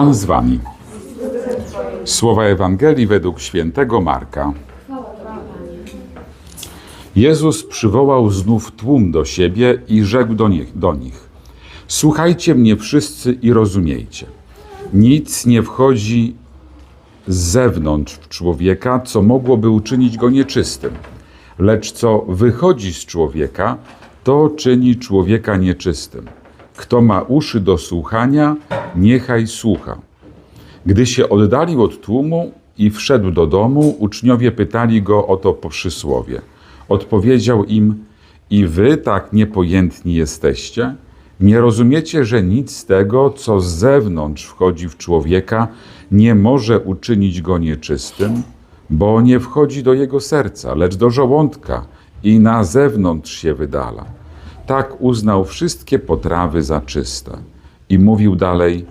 Pan z wami. Słowa Ewangelii według świętego Marka. Jezus przywołał znów tłum do siebie i rzekł do nich, do nich: Słuchajcie mnie wszyscy i rozumiejcie. Nic nie wchodzi z zewnątrz w człowieka, co mogłoby uczynić go nieczystym. Lecz co wychodzi z człowieka, to czyni człowieka nieczystym. Kto ma uszy do słuchania, niechaj słucha. Gdy się oddalił od tłumu i wszedł do domu, uczniowie pytali go o to przysłowie. Odpowiedział im: I wy tak niepojętni jesteście? Nie rozumiecie, że nic z tego, co z zewnątrz wchodzi w człowieka, nie może uczynić go nieczystym, bo nie wchodzi do jego serca, lecz do żołądka i na zewnątrz się wydala. Tak uznał wszystkie potrawy za czyste. I mówił dalej: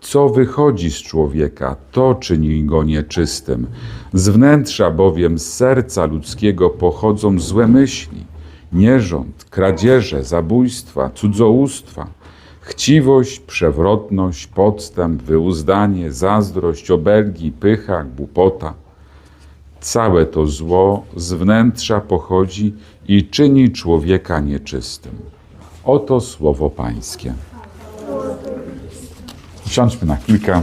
co wychodzi z człowieka, to czyni go nieczystym. Z wnętrza bowiem, z serca ludzkiego pochodzą złe myśli, nierząd, kradzieże, zabójstwa, cudzołóstwa, chciwość, przewrotność, podstęp, wyuzdanie, zazdrość, obelgi, pycha, głupota. Całe to zło z wnętrza pochodzi i czyni człowieka nieczystym. Oto słowo Pańskie. Usiądźmy na chwilkę.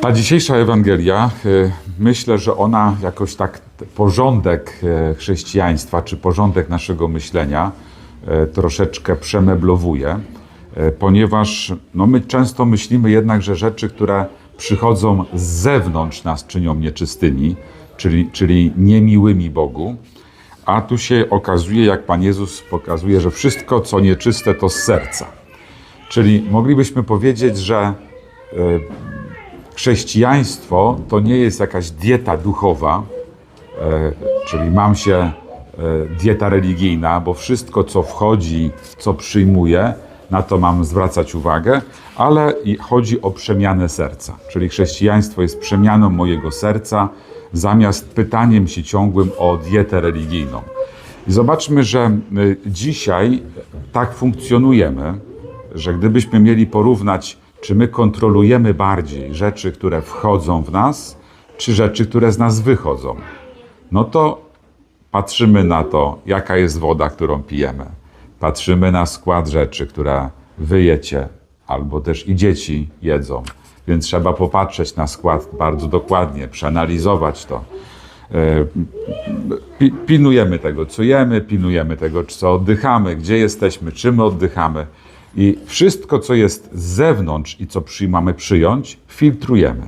Ta dzisiejsza Ewangelia, y, myślę, że ona jakoś tak porządek y, chrześcijaństwa, czy porządek naszego myślenia y, troszeczkę przemeblowuje, ponieważ no, my często myślimy jednak, że rzeczy, które przychodzą z zewnątrz nas czynią nieczystymi, czyli, czyli niemiłymi Bogu. A tu się okazuje, jak Pan Jezus pokazuje, że wszystko, co nieczyste, to z serca. Czyli moglibyśmy powiedzieć, że e, chrześcijaństwo to nie jest jakaś dieta duchowa, e, czyli mam się e, dieta religijna, bo wszystko, co wchodzi, co przyjmuję, na to mam zwracać uwagę, ale chodzi o przemianę serca. Czyli chrześcijaństwo jest przemianą mojego serca zamiast pytaniem się ciągłym o dietę religijną. I zobaczmy, że y, dzisiaj tak funkcjonujemy, że gdybyśmy mieli porównać, czy my kontrolujemy bardziej rzeczy, które wchodzą w nas, czy rzeczy, które z nas wychodzą, no to patrzymy na to, jaka jest woda, którą pijemy. Patrzymy na skład rzeczy, które wy jecie, albo też i dzieci jedzą. Więc trzeba popatrzeć na skład bardzo dokładnie, przeanalizować to. E, pi- Pilnujemy tego, co jemy, pilnujemy tego, co oddychamy, gdzie jesteśmy, czym oddychamy. I wszystko, co jest z zewnątrz i co przy- mamy przyjąć, filtrujemy.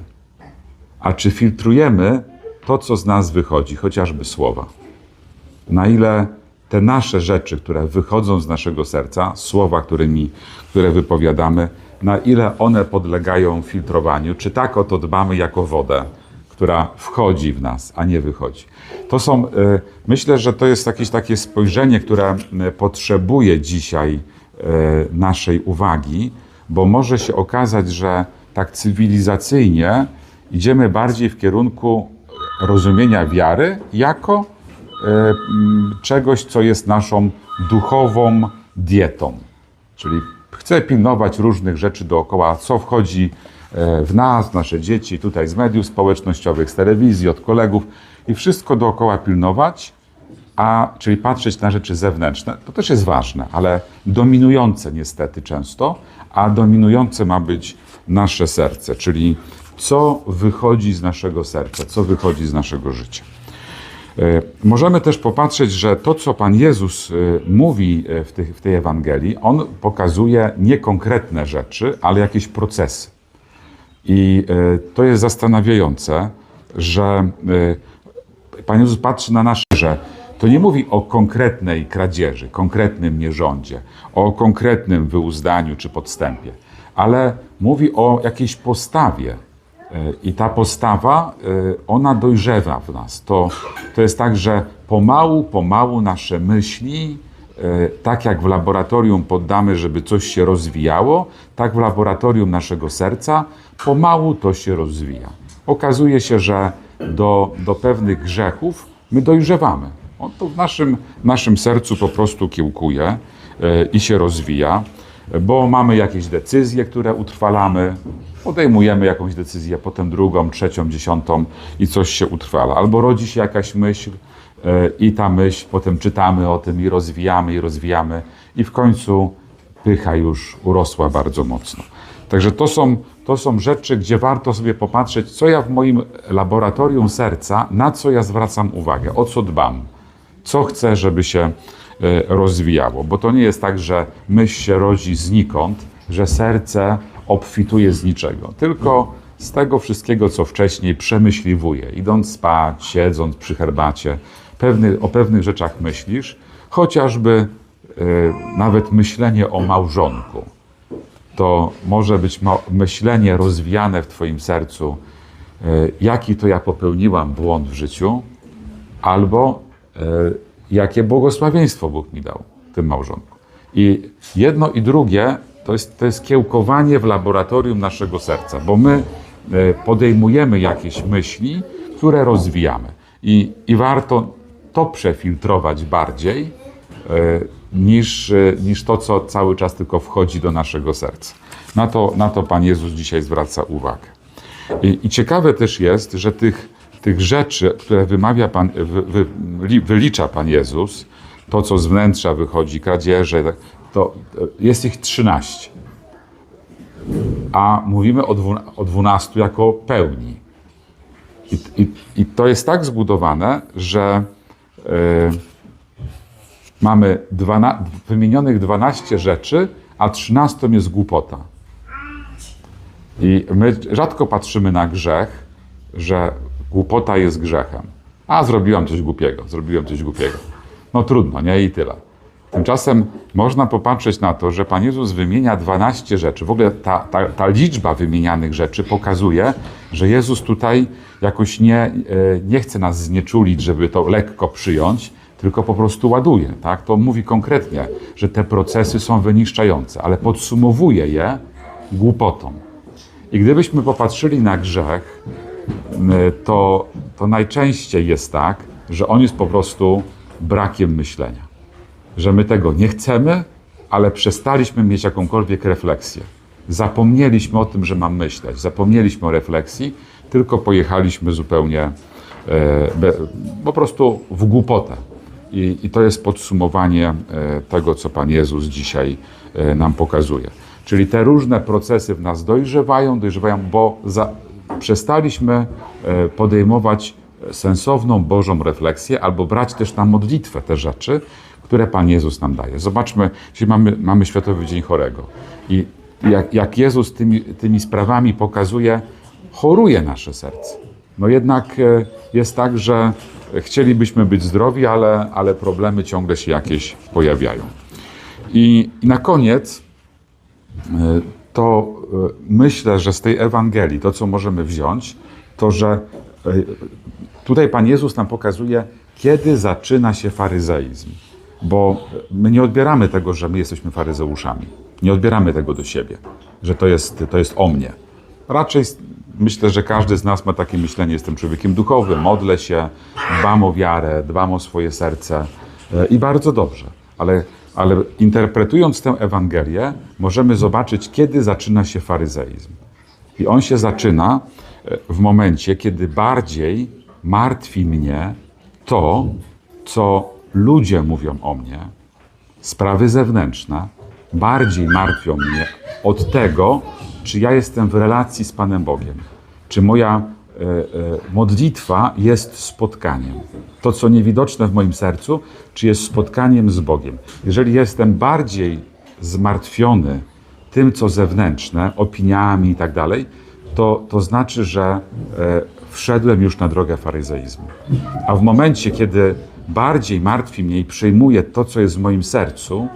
A czy filtrujemy to, co z nas wychodzi, chociażby słowa? na ile te nasze rzeczy, które wychodzą z naszego serca, słowa, którymi, które wypowiadamy, na ile one podlegają filtrowaniu, czy tak o to dbamy jako wodę, która wchodzi w nas, a nie wychodzi. To są, e, myślę, że to jest jakieś takie spojrzenie, które e, potrzebuje dzisiaj e, naszej uwagi, bo może się okazać, że tak cywilizacyjnie idziemy bardziej w kierunku rozumienia wiary jako czegoś, co jest naszą duchową dietą. Czyli chcę pilnować różnych rzeczy dookoła, co wchodzi e, w nas, nasze dzieci, tutaj z mediów społecznościowych, z telewizji, od kolegów i wszystko dookoła pilnować, a czyli patrzeć na rzeczy zewnętrzne, to też jest ważne, ale dominujące niestety często, a dominujące ma być nasze serce, czyli co wychodzi z naszego serca, co wychodzi z naszego życia. E, Możemy też popatrzeć, że to, co Pan Jezus e, mówi e, w, w tej Ewangelii, On pokazuje nie konkretne rzeczy, ale jakieś procesy. I to jest zastanawiające, że Pan Jezus patrzy na nasze, że to nie mówi o konkretnej kradzieży, konkretnym nierządzie, o konkretnym wyuzdaniu czy podstępie, ale mówi o jakiejś postawie, I ta postawa, e, ona dojrzewa w nas. To, to jest tak, że pomału, pomału nasze myśli, e, tak jak w laboratorium poddamy, żeby coś się rozwijało, tak w laboratorium naszego serca, pomału to się rozwija. Okazuje się, że do, do pewnych grzechów my dojrzewamy. On to w naszym, naszym sercu po prostu kiełkuje e, i się rozwija. bo mamy jakieś decyzje, które utrwalamy, podejmujemy jakąś decyzję, potem drugą, trzecią, dziesiątą i coś się utrwala. Albo rodzi się jakaś myśl e, i ta myśl, potem czytamy o tym i rozwijamy, i rozwijamy i w końcu pycha już urosła bardzo mocno. Także to są, to są rzeczy, gdzie warto sobie popatrzeć, co ja w moim laboratorium serca, na co ja zwracam uwagę, o co dbam, co chcę, żeby się e, rozwijało. Bo to nie jest tak, że myśl się rodzi znikąd, że serce obfituje z niczego, tylko z tego wszystkiego, co wcześniej przemyśliwuje, idąc spać, siedząc przy herbacie, pewny, o pewnych rzeczach myślisz, chociażby e, nawet myślenie o małżonku. To może być myślenie rozwijane w Twoim sercu, e, jaki to ja popełniłam błąd w życiu, albo e, jakie błogosławieństwo Bóg mi dał tym małżonku. I jedno i drugie to jest, to jest kiełkowanie w laboratorium naszego serca, bo my e, podejmujemy jakieś myśli, które rozwijamy. I, i warto to przefiltrować bardziej, e, niż, e, niż to, co cały czas tylko wchodzi do naszego serca. Na to, na to Pan Jezus dzisiaj zwraca uwagę. I, i ciekawe też jest, że tych, tych rzeczy, które wymawia Pan, wy, wy, li- wylicza Pan Jezus, to co z wnętrza wychodzi, kradzieże, to to jest ich 13. A mówimy o 12 jako pełni. I, i, I to jest tak zbudowane, że e, mamy dwana, wymienionych 12 rzeczy, a 13 jest głupota. I my rzadko patrzymy na grzech, że głupota jest grzechem. A zrobiłam coś głupiego, zrobiłem coś głupiego. No trudno, nie? I tyle. Tymczasem można popatrzeć na to, że Pan Jezus wymienia 12 rzeczy. W ogóle ta, ta, ta liczba wymienianych rzeczy pokazuje, że Jezus tutaj jakoś nie, e, nie chce nas znieczulić, żeby to lekko przyjąć, tylko po prostu ładuje. Tak? To mówi konkretnie, że te procesy są wyniszczające, ale podsumowuje je głupotą. I gdybyśmy popatrzyli na grzech, to, to najczęściej jest tak, że on jest po prostu brakiem myślenia. Że my tego nie chcemy, ale przestaliśmy mieć jakąkolwiek refleksję. Zapomnieliśmy o tym, że mam myśleć, zapomnieliśmy o refleksji, tylko pojechaliśmy zupełnie e, be, po prostu w głupotę. I, I to jest podsumowanie e, tego, co Pan Jezus dzisiaj e, nam pokazuje. Czyli te różne procesy w nas dojrzewają, dojrzewają, bo za, przestaliśmy podejmować sensowną Bożą refleksję albo brać też na modlitwę te rzeczy, które Pan Jezus nam daje. Zobaczmy, dzisiaj mamy, mamy Światowy Dzień Chorego i jak, jak Jezus tymi, tymi sprawami pokazuje, choruje nasze serce. No jednak e, jest tak, że chcielibyśmy być zdrowi, ale, ale problemy ciągle się jakieś pojawiają. I, i na koniec e, to e, myślę, że z tej Ewangelii to, co możemy wziąć, to że tutaj Pan Jezus nam pokazuje, kiedy zaczyna się faryzeizm. Bo my nie odbieramy tego, że my jesteśmy faryzeuszami. Nie odbieramy tego do siebie, że to jest, to jest o mnie. Raczej myślę, że każdy z nas ma takie myślenie: jestem człowiekiem duchowym, modlę się, dbam o wiarę, dbam o swoje serce e, i bardzo dobrze. Ale, ale interpretując tę Ewangelię, możemy zobaczyć, kiedy zaczyna się faryzeizm. I on się zaczyna e, w momencie, kiedy bardziej martwi mnie to, co ludzie mówią o mnie, sprawy zewnętrzne, bardziej martwią mnie od tego, czy ja jestem w relacji z Panem Bogiem, czy moja e, e, modlitwa jest spotkaniem. To, co niewidoczne w moim sercu, czy jest spotkaniem z Bogiem. Jeżeli jestem bardziej zmartwiony tym, co zewnętrzne, opiniami i tak dalej, to, to znaczy, że e, wszedłem już na drogę faryzeizmu. A w momencie, kiedy bardziej martwi mnie i przejmuje to, co jest w moim sercu,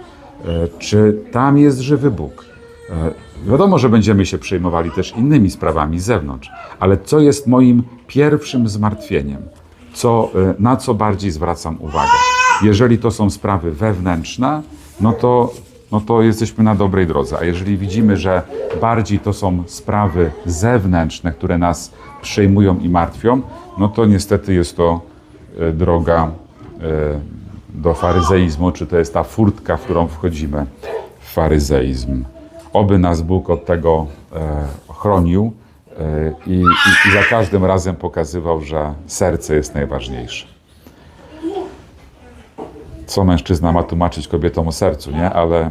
e, czy tam jest żywy Bóg. E, Wiadomo, że będziemy się przejmowali też innymi sprawami z zewnątrz, ale co jest moim pierwszym zmartwieniem? Co, e, na co bardziej zwracam uwagę? Jeżeli to są sprawy wewnętrzne, no to, no to jesteśmy na dobrej drodze. A jeżeli widzimy, że bardziej to są sprawy zewnętrzne, które nas przejmują i martwią, no to niestety jest to droga do faryzeizmu, czy to jest ta furtka, w którą wchodzimy w faryzeizm. Oby nas Bóg od tego e, chronił e, i, i, i za każdym razem pokazywał, że serce jest najważniejsze. Co mężczyzna ma tłumaczyć kobietom o sercu, nie? Ale e,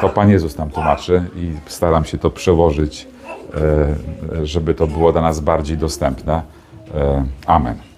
to Pan Jezus nam tłumaczy i staram się to przełożyć, żeby to było dla nas bardziej dostępne. Amen.